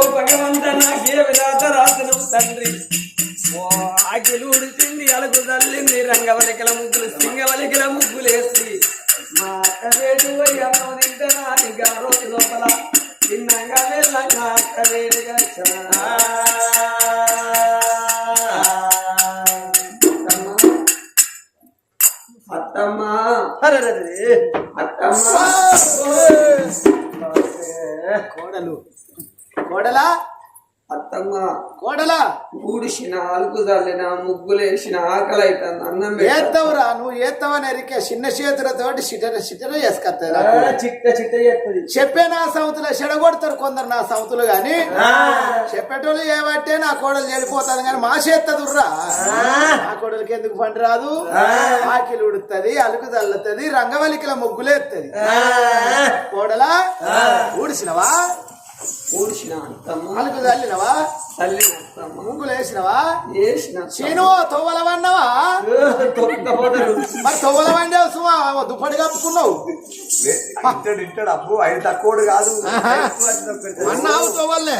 భగవంత నాకే విధాత రాతను తండ్రి. కోడలా? ఊడిసిన అలుకు చల్లిన ముగ్గులేసిన ఆకలి అవుతుంది అన్నం పెట్టు. ఏత్తవురా నువ్వు? ఏత్తవని ఎరికే చిన్న చేతులతోటి చిట్ట చిట్ట చేస్తుంది చెప్పే నా సౌతులు చెడగొడతారు కొందరు నా సౌతులు గాని. చెప్పేటోళ్ళు ఏమంటే నా కోడలు చెడిపోతాను కానీ మా చేత్తదుర్రా. నా కోడలికి ఎందుకు పంట రాదు? ఆకిలు ఉడుతుంది అలుగు చల్లుతుంది రంగవలికల ముగ్గులేస్తుంది కోడలా ఊడిసినవా? అత్తమ్మ చల్లినవా చల్లిన అత్తమ్మ ముగ్గులు వేసినవా వేసిన చీను తొవ్వల వండవా తొక్కపోతారు మరి తొవ్వల వండావు సుమా దుప్పటి కప్పుకున్నావు. ఇంటాడు ఇంటాడు అబ్బు ఐదు తక్కువడు కాదు. అన్నావు తొవ్వలనే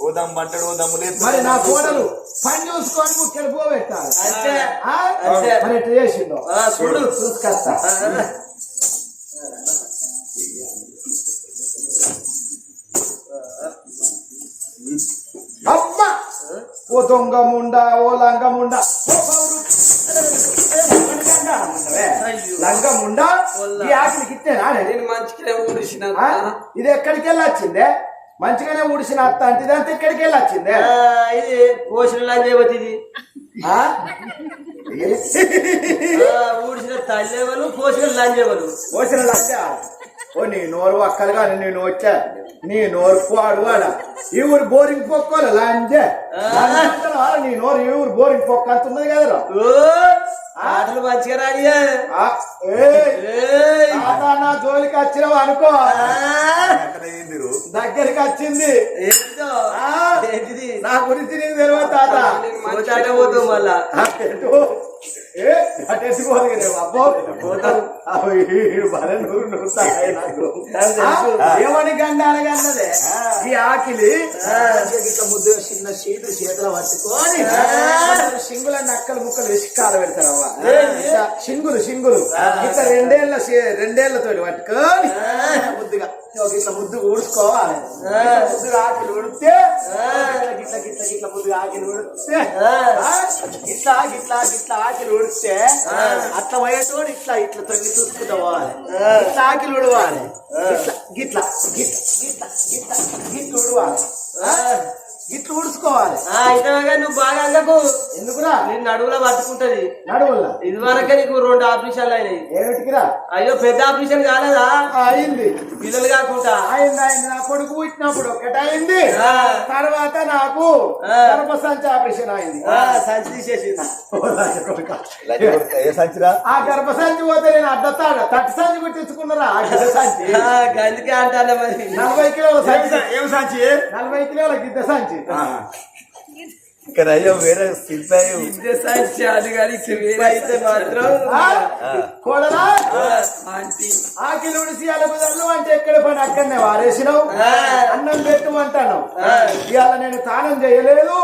ఓదమ్ అంటాడు ఓదమ్ము లేదు. మరి నా కోడలు పని చూసుకొని ముక్కలు పోబెట్టాలి. అంతే. మరి ఎట్లా చూడు. చూసుకొస్తా. అమ్మా ఓ దొంగ ముండా ఓ లంగ ముండా. లంగ ముండా? ఆకలికి ఇచ్చేనా? ఇది ఎక్కడికి వెళ్ళి వచ్చిందే? మంచిగానే ఊడిసిన అత్త అంటే ఇదంతా ఎక్కడికి వెళ్ళి వచ్చిందే? ఇది పోషణ లాంజేవతి ఇది. ఊడిసిన తల్లేవలు పోషణ లాంజేవలు పోసిన లంచ ఓ నీ నోరు అక్కలు కానీ నేను వచ్చా నీ నోరు పాడు వాడ ఈ ఊరు బోరింగ్ పొక్కోలే లాంజే నీ నోరు ఈ ఊరు బోరింగ్ పొక్క అంత ఉన్నది కదరా. ఓ, ఆటలు మంచిగా. తాత నా జోలికి వచ్చినావు అనుకో. దగ్గరికి వచ్చింది. ఏంటో? ఆ, ఏంటిది? నా గురించి నీకు తెలియదు తాత. మళ్ళా. ఏమని గండాలి ఈ ఆకిలి? ఇట్లా ముద్దుగా చిన్న చేతులు చేతులు పట్టుకొని సింగుల నక్కలు ముక్కలు వేసి కాల పెడతారవ్వ. ఇట్లా సింగులు సింగులు. ఇట్లా రెండేళ్ళ రెండేళ్ళతో పట్టుకొని ముద్దుగా. ఇట్లా ముద్దు ఊడ్చుకోవాలి. ఇట్లా ముద్దుగా ఆకిలి ఉడితే గిట్ల గిట్ల గిట్ల ముద్దుగా ఆకిలి ఉడితే ఇట్లా గిట్లా గిట్లా ఆకిలి ఉడితే అట్లా పోయేటోడు ఇట్లా ఇట్లా తొంగి చూసుకుంటూ పోవాలి ఇట్లా ఆకిలి ఉడవాలి ఇట్లా గిట్లా గిట్ల గిట్ల గిట్ల గిట్ల ఉడవాలి ఆ, ఇతరుగా నువ్వు బాగా అందకు. ఎందుకురా? నేను నడువులో పట్టుకుంటది. నడువుల్లా ఇది వరకే నీకు రెండు ఆపరేషన్లు అయినాయి. ఏమిటికిరా? అయ్యో పెద్ద ఆపరేషన్ కాలేదా? అయింది. పిల్లలు కాకుండా అయింది అయింది. నా కొడుకు పుట్టినప్పుడు ఒకటైంది ఆ. తర్వాత నాకు. గర్భసంచి ఆపరేషన్ అయింది. ఆ, సంచి సంచిరా? ఆ గర్భసంచి పోతే నేను అడ్డతాడు తట్టి సంచి కుట్టించుకున్నారా సంచి? ఆ, గందుకే అంటాను మరి. నలభై కిలోల సంచి. ఏం సంచి? నలభై కిలోల గిద్ద సంచి. ఇక్కడ అయ్యో వేరే అయితే మాత్రం ఆ? కోడలా? ఆంటీ. ఆకిలి ఉడిసి అలుగుదల్లు అంటే ఎక్కడ పని అక్కడనే వారేసినావు. అన్నం పెట్టు అంటాను. ఇవాళ నేను తానం చేయలేదు.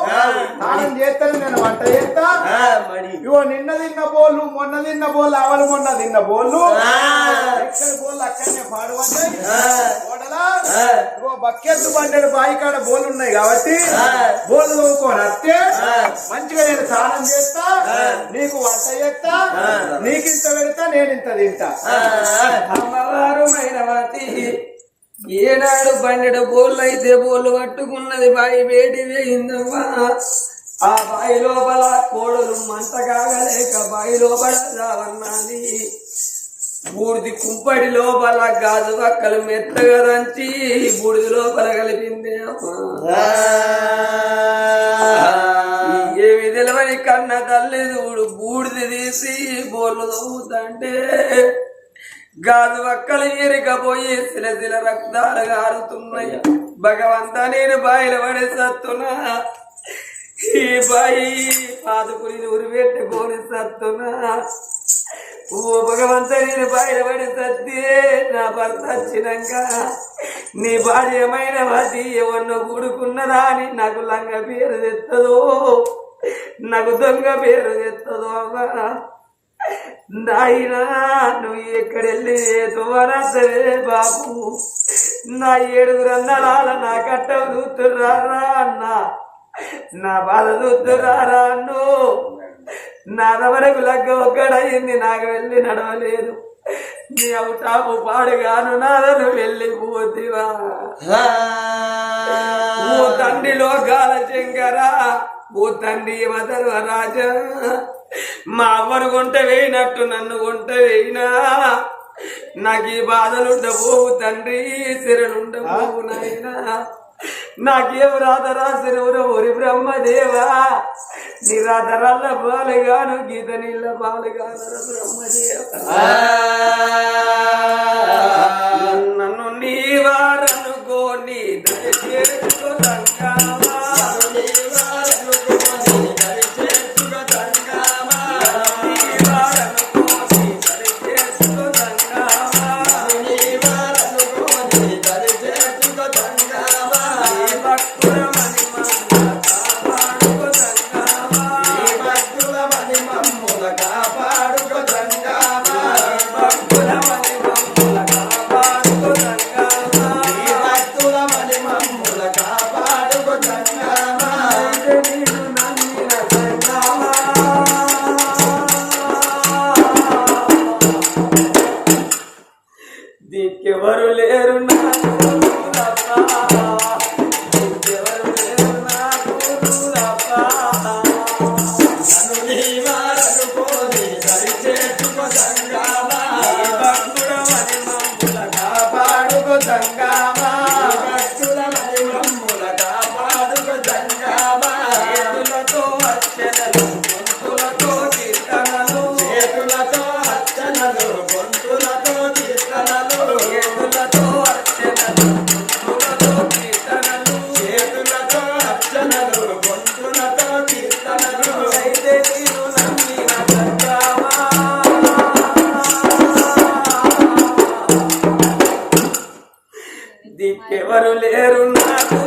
తానం చేస్తాను నేను వంట చేస్తా. ఇగో నిన్న తిన్న బోళ్ళు మొన్న తిన్న బోళ్ళు అవలు మొన్న తిన్న బోళ్ళు. ఎక్కడ బోళ్ళు అక్కడనే పాడుపడ్డాయి ఇగో బక్కెత్తు బండెడు బాయి కాడ బోళ్ళు ఉన్నాయి కాబట్టి. బోళ్ళు తోముకొని వస్తే. మంచిగా నేను స్నానం చేస్తా నీకు వంట చేస్తా నీకు ఇంత పెడతా నేను ఇంత తింటా. అమ్మవారు మైనవతి ఏనాడు బండెడు బోళ్ళు అయితే బోళ్ళు పట్టుకున్నది బాయి వేడి వేయిందవ్వా. ఆ బాయి లోపల కోడలు మంట కాగలేక బాయి లోపల రావన్నది. బూడిది కుంపడి లోపల గాజు పక్కలు మెత్తగా దంచి బూడిది లోపల కలిపింది. అమ్మా. ఏమి తెలవని కన్న తల్లి చూడు బూడిది తీసి బోర్లు తవ్వుతుంటే గాజు పక్కలు ఎరికపోయి సిల సిల రక్తాలు గారుతున్నాయి. భగవంత నేను బాయిలు పడి సత్తున్నా ఈ బాయి పాదుకుని ఊరు పెట్టుకొని సత్తున్నా ఓ భగవంత నేను బయటపడి సత్తే నా భర్త వచ్చినాక నీ భార్యమైన వాటి ఎవరినో కూడుకున్నదా అని నాకు లంగ పేరు తెత్తదో నాకు దొంగ పేరు తెత్తదో అమ్మా. నాయనా నువ్వు ఎక్కడెళ్ళి తువరసే బాబు. నా ఏడుగురు అన్నలాల నా కట్ట చూస్తురారా అన్నా. నా బాధ చూస్తురారా అన్ను? నా వరకు లగ్గ ఒక్కడయింది నాకు వెళ్ళి నడవలేదు. నీ అవుటాపు పాడుగాను నాదను వెళ్ళిపోతివా ఓ తండ్రి లోకాల శంకరా ఓ తండ్రి వదరు రాజా. మా అవ్వను కొంట వేయినట్టు నన్ను కొంట వేయినా. నాకు ఈ బాధలుండబోవు తండ్రి సిరలుండబోవు నాయనా. నాకేం రాత రాసినవురు ఒరి బ్రహ్మదేవా? నీ రాత రల్ల బాలుగాను గీత నీళ్ళ బాలుగాను బ్రహ్మదేవా. నన్ను నీవారనుకోని దయచేసుకో సంగామా పేరు నా దిక్కెవరు లేరు నాకు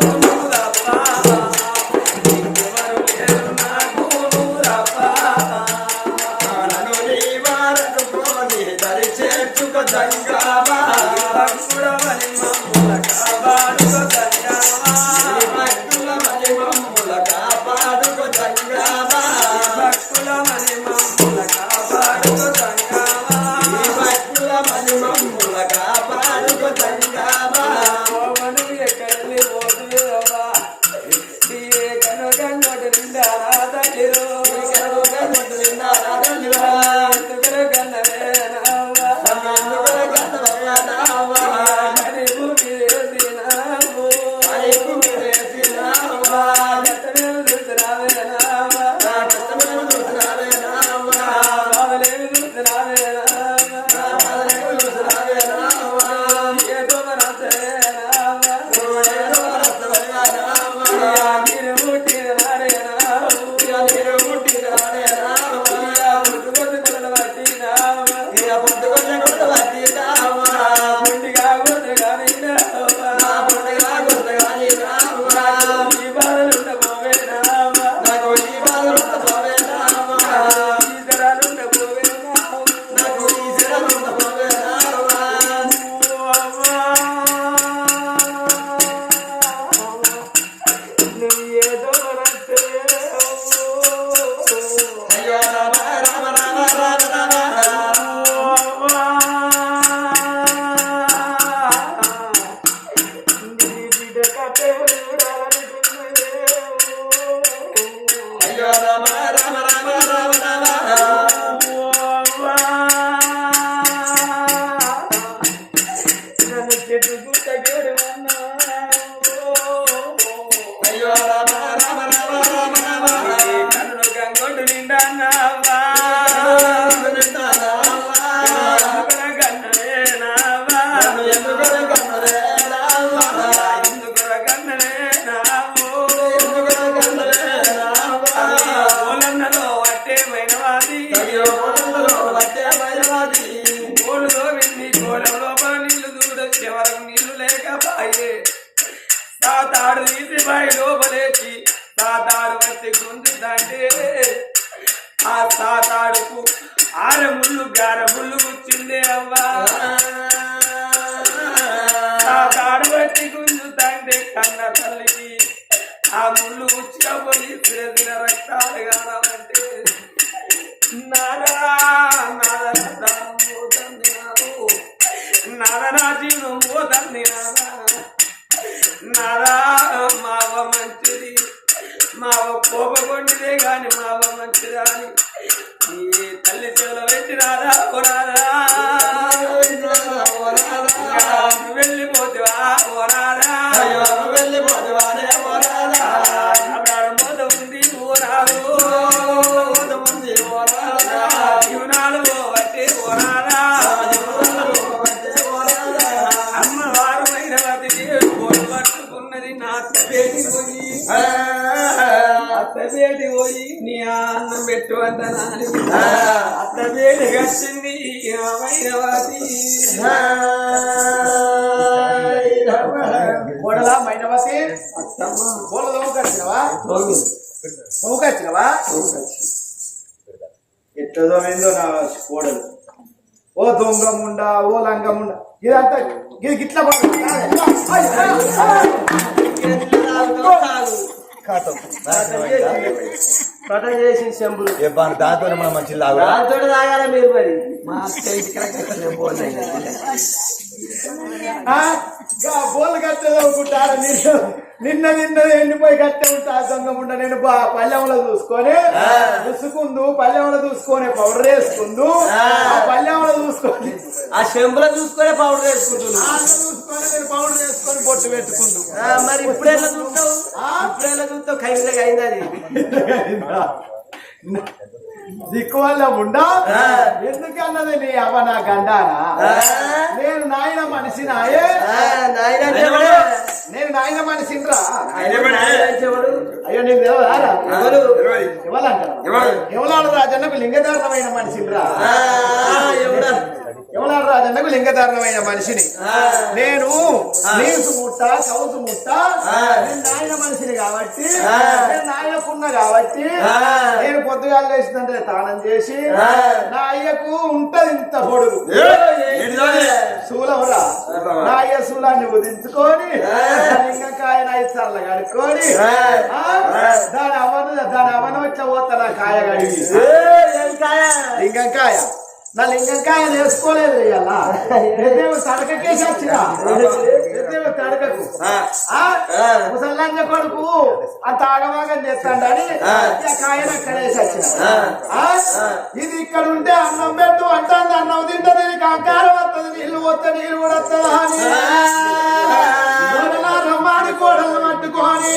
తాడు తీసి బాయి లోపలేసి తాతాడు వచ్చి గుంజుతంటే ఆ తాతాడుకు ఆరముళ్ళు గారముళ్ళు గార కూర్చుందే అవ్వా. తాతాడు వచ్చి గుంజుతంటే కన్న తల్లికి ఆ ముళ్ళు ఉచ్చుకపోయి తిరదిన రక్తాలు కావాలంటే నాదా నాదా రక్తం పోతుంది నాకు నా జీవనం పోతుంది మావ కోపకొండిదే గాని మావ మంచిదా అని నీ తల్లి చెవుల పెట్టి రాదా ఓరాదా వెళ్ళిపోతివానే ఓరాదా మోద అత్తబేటి పోయి? నీ అన్నం పెట్టు అంటనాలి అత్తబేటి కట్టింది మైనవతి కోడలా ఎట్లా దొంగైందో నా కోడలు. ఓ దొంగ ముండ ఓ లంగ ముండ ఇదంతా ఇది గిట్ల పడుతుంది. ఆయ్. పట చేసి చెంబులు దాంతో మనం మంచి లాగా దాంతో తాగాల మీరు మరి? మా అత్త ఇంటికి రకం పోలే ఆ, గా బోళ్ళు కట్టే అనుకుంటారు నిన్న నిన్న నిన్న ఎండిపోయి కట్టే ఉంటా దొంగ ముండ నేను బా పల్లెంలో చూసుకొని చూసుకుందు పల్లెంలో చూసుకొని పౌడర్ వేసుకుందు ఆ. పల్లెంలో చూసుకొని. ఆ చెంబులో చూసుకునే పౌడర్ వేసుకుంటున్నాను చూసుకొని నేను పౌడర్ వేసుకొని బొట్టు పెట్టుకుందు. మరి ఇప్పుడెలా చూస్తావు? ఇప్పుడెలా చూస్తావు? ఖైరుగా అయింది అది? దిక్కు వల్ల ఉండా? ఎందుకన్నది నీ అవ్వ నా గండారా నేను నాయన మనిషినాయే? ఆ, నాయన అంటే ఎవడు? నేను నాయన మనిషిరా? అయ్యో నీకు తెలియదారా ఎవరు? ఎవలాడు రాజన్నకు లింగధారణమైన మనిషిరా ఎవలాడు రాజన్నకు లింగధారణమైన మనిషిని. నేను నీసు ముట్ట కౌసు ముట్ట నేను నాయన మనిషిని కాబట్టి నేను నాయనకున్న కాబట్టి నేను పొద్దుగాల లేచిందంటే తానం చేసి నా అయ్యకు ఉంటది ఇంత పొడుగు శూలమురా నా అయ్య శూలాన్ని ఉదించుకొని లింగకాయ నైసార్లు కడుక్కొని దాని అవన దాని అవన వచ్చే పోతా నా కాయ? కడిగి? లింగంకాయ నా లింగంకాయ వేసుకోలేదు పెద్దేమో తడకకేసి వచ్చిన తడకకు? ముసల్లంజ కొడుకు అంత ఆగమాగం చేస్తాడని ఇక కాయను అక్కడ వేసి వచ్చిన? ఇది ఇక్కడ ఉంటే అన్నం పెట్టు అంటుంది అన్నం తింటది నీకు అకారం వస్తుంది నీళ్ళు పోతే నీళ్ళు కూడా వస్తుందా అని. కోడలా రమ్మాని కోడలు పట్టుకొని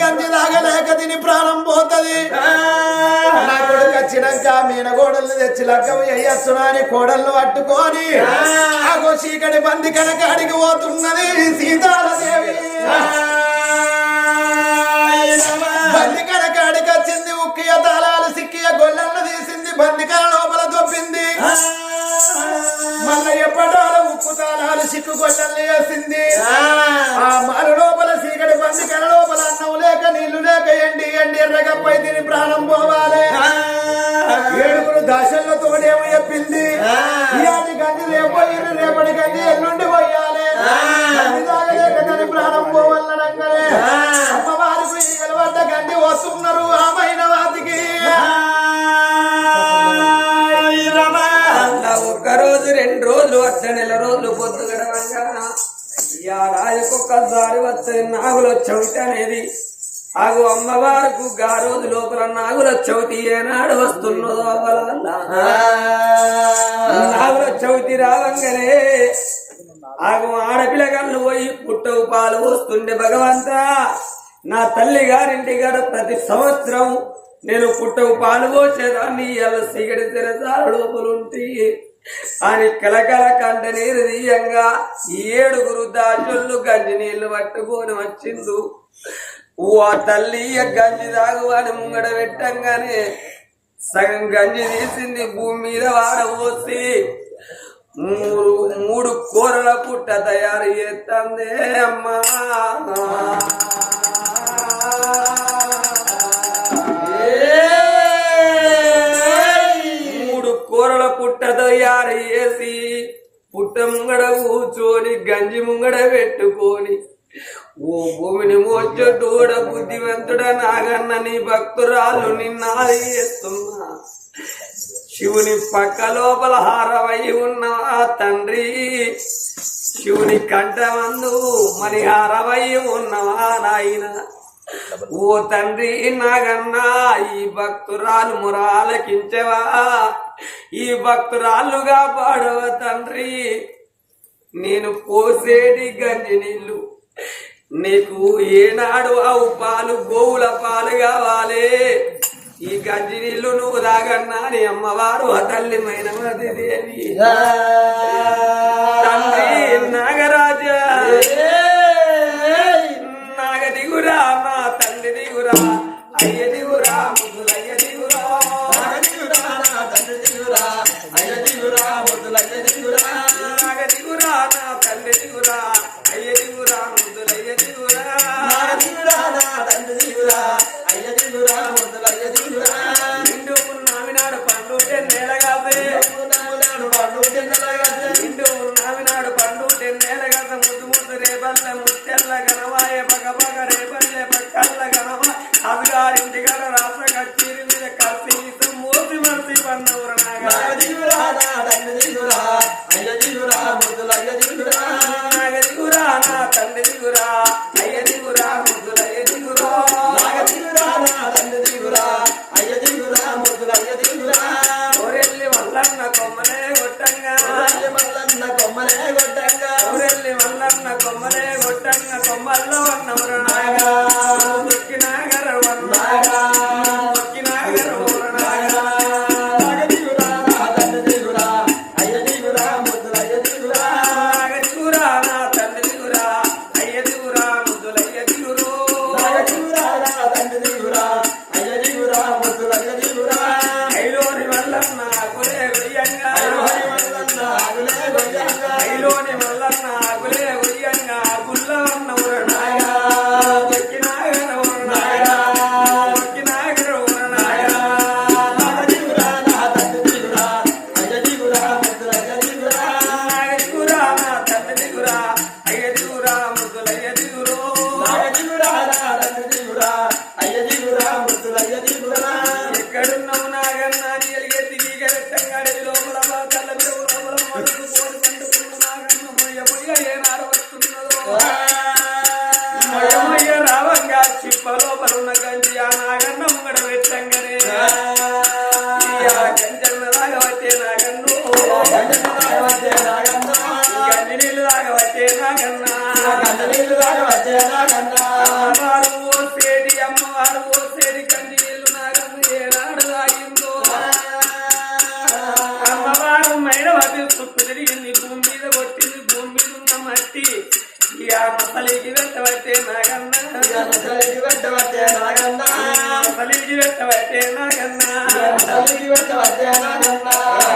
గంజి తాగలేక తిని ప్రాణం పోతది. నా కొడుకు వచ్చినాక మీన గోడలు తెచ్చి లగ్గం అయ్యస్తున్నా అని కోడళ్ళు పట్టుకొని ఆగో చీకటి బంది కనకాడికి పోతున్నది సీతాలదేవి బంది కనకాడికి వచ్చింది ఉక్కియ తాళాలు సిక్కియ గొల్లలను తీసింది బందికల లోపల దొబ్బింది మళ్ళీ ఎప్పటాల ఉక్కు తాళాలు సిక్కు గొల్లల్ని వేసింది ఆ మాల లోపల సీకటి బందికల లోపల అన్నం లేక నీళ్ళు లేక ఎండి ఎండి ఎర్రగప్పై తిని ప్రాణం పోవాలి. ఏడుగురు దశల్లో తోడేమో చెప్పింది. ఇయాటి గంజి రేపోయి రేపటి గంజి ఎల్లుండి పోయాలి. తాగలేక తని ప్రాణం పోవాలనగానే అమ్మవారికి ఈగల వద్ద గంజి వస్తున్నారు. ఆమైన ఏడాదికొక్కసారి వస్తే నాగుల చవితి అనేది. ఆగు అమ్మవారికి గా రోజు లోపల నాగుల చవితి ఏనాడు వస్తున్నదో నాగుల చవితి రావంగానే ఆగు ఆడపిల్లగాళ్ళు పోయి పుట్టవు పాలు పోస్తుండే భగవంత నా తల్లి గారింటి గారు ప్రతి సంవత్సరం నేను పుట్టవు పాలు పోసేదాన్ని ఎలా సిగడి తెరసాల లోపలుంటి. అని కలకల కంట నీరు తీయంగా ఈ ఏడుగురు దాచుళ్ళు గంజి నీళ్ళు పట్టుకొని వచ్చిండు. ఓ తల్లి గంజి తాగు అని ముంగడ పెట్టంగానే సగం గంజి తీసింది భూమి మీద వాడబోసి మూడు మూడు కూరల పుట్ట తయారు చేస్తుంది అమ్మా. పుట్ట పుట్ట ముంగడ కూర్చొని గంజి ముంగడ పెట్టుకొని ఓ భూమిని మోచోడ బుద్ధివంతుడ నాగన్న నీ భక్తురాలు నిన్నాది చేస్తున్నా శివుని పక్క లోపల హారమై ఉన్న తండ్రి శివుని కంఠమందు మణిహారమై ఉన్నవా నాయన. ఓ తండ్రి నాగన్నా ఈ భక్తురాలు మురాలకించవా? ఈ భక్తురాలుగా పాడవ తండ్రి. నేను పోసేటి గంజి నీళ్ళు. నీకు ఏనాడు ఆవు పాలు గోవుల పాలు కావాలి. ఈ గంజి నీళ్ళు నువ్వు తాగన్నా నీ అమ్మవారు ఆ తల్లి మైనవతి దేవి. తండ్రి నాగరాజా. అయ్య దిగురా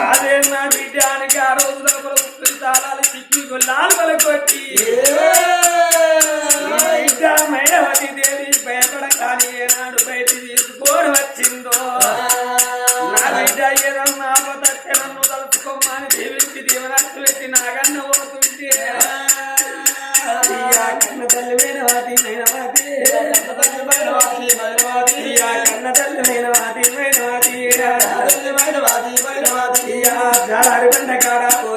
అదే నా బిడ్డానికి ఆ రోజు లోపల ఉప్పు తాళాలు చిక్కి గొల్లాలు కొట్టి మైనవతి దేవి భయపడకాని ఏనాడు బయట తీసుకొని వచ్చిందో? నా బిడ్డ ఏదన్నా ఆపదట్టే నన్ను తలుచుకోమని దీవించి దీవనాలు పెట్టి నాగన్న ఇయ్యా కన్న తల్లి మైనవాతి మైనవాతి. ఇయ్యా కన్న తల్లి మైనవాతి మైనవాతి. ఇయ్యా జాలారి బండ కాడ ఓ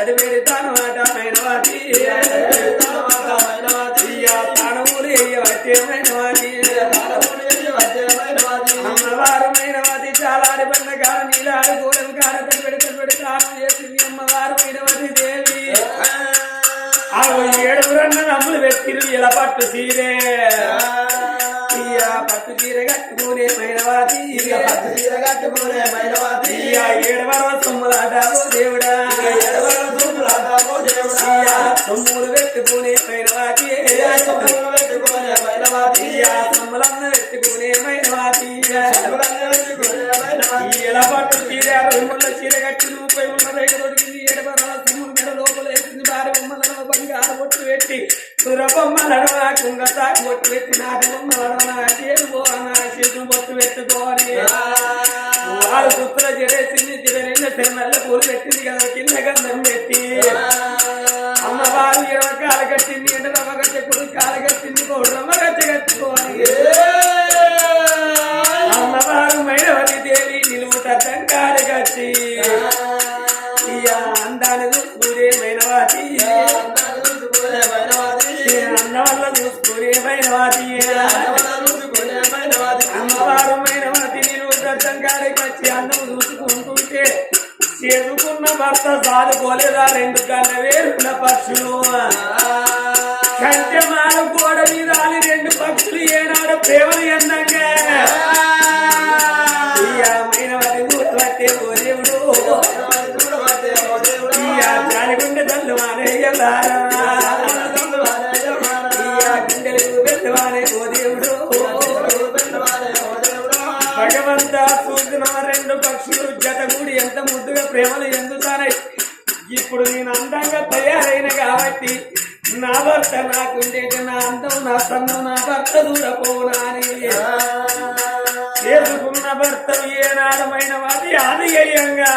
ఇయ్యా పెడతాను మాట మైనవాతి ఇయ్యా తానములు ఎయ్యవచ్చే మైనవాతి అమ్మవారు మైనవాతి చాలాడి బండ కాడ నీలాడి ఘోరం కాడ చేసింది అమ్మవారు దేవి. ఆ ఏడుగురన్న నమ్ములు పెట్టిరు ఇలా పట్టు సీరే. పట్టు చీర కట్టుకునే మైనవాతి పట్టు చీర కట్టుకునే మైనవాతి ఏడవర సొమ్ములాడావో దేవుడా. దేవుడా. సొమ్ములు పెట్టుకునే మైనవాతి సొమ్ములు పెట్టుకునే సొమ్ములన్న పెట్టుకునే మైనవాతి ఎలా పట్టు రొమ్ముల చీర కట్టి రూపాయి ఉన్న రేఖ దొరికింది ఏడవర సొమ్ములు మెడ లోపల వేసింది భార్య బొమ్మలను బంగారు బొట్టు పెట్టి సుర బొమ్మలను కుంగ తాకి బొట్టు పెట్టి నాటి అమ్మవారు మైనవాతి నిలువుట దంకాలు కట్టి అన్నం చూసుకుంటుంటే చేసుకున్న భర్త సాదుకోలేదా? రెండు కళ్ళ వేరున్న పక్షులు. కంచెమాల గోడ మీద రెండు పక్షులు ఏనాడు ప్రేమలు ఎందంగా? దేవుడు గుర్తుపట్టే ఓ దేవుడు. తల్లు మానేయ్యలారా భగవంత చూసిన రెండు పక్షులు జతగూడి ఎంత ముద్దుగా ప్రేమలు ఎందుతారై? ఇప్పుడు నేను అందంగా తయారైన కాబట్టి నా భర్త నాకుండే నా అందం నా సన్నం నా భర్త దూరపోనా అని చేసుకున్న భర్త ఏనాడమైన వాటి ఆదిగయంగా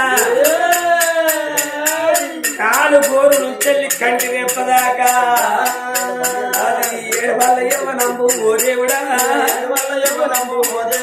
కాలు గోరు చెల్లి కంటి రేపదాకా. అది ఏడవల్ల యవ్వనంబు ఓ దేవుడా. ఇక యవ్వనంబు వెరగబట్టేమైన వాటికి ఓ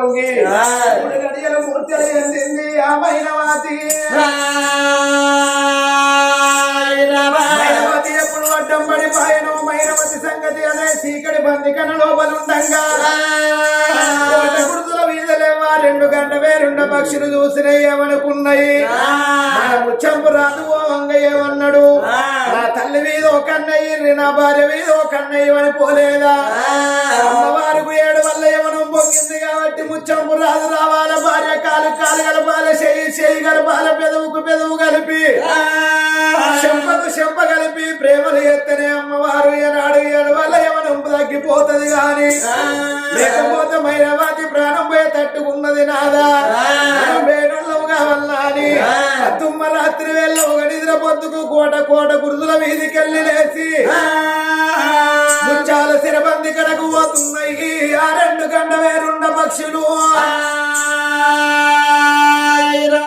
పొంగి. మూడు గడియల ఆ మైనవాతి. మైనవతి ఎప్పుడు అడ్డం పడిపోయాను? మైనవతి సంగతి అనే చీకటి బందికన లోపలుండంగా వీధలేవా? రెండు గంట వేరుండ పక్షులు చూసినాయి ఏమనుకున్నాయి మన ముచ్చంపు రాదు ఓ వంగ ఏమన్నాడు తల్లి మీద ఒక అన్నయ్యి నా భార్య మీద ఒక అన్నయ్య అని పోలేదా? అమ్మవారికి ఏడు వల్ల ఏమనం పొంగింది కాబట్టి ముచ్చంపు రాదు రావాల భార్య కాలు కాలు కలపాల చెయ్యి చెయ్యి కలపాల పెదవుకు పెదవు కలిపి. చెంపకు చెంప కలిపి ప్రేమలు ఎత్తనే అమ్మవారు ఏనాడు ఏడు వల్ల ఏమనం తగ్గిపోతది గాని లేకపోతే మైనవాతి ప్రాణం పోయి తట్టుకున్నది నాదా? కావాలని తుమ్మ రాత్రి వేళ ఒక నిద్ర పొద్దుకు కోట కోట గురుదుల వీధికెళ్ళి లేచి. ముచ్చాల సిరబంది కడకు పోతున్నాయి. ఆ రెండు గంట వేరుండ పక్షులు.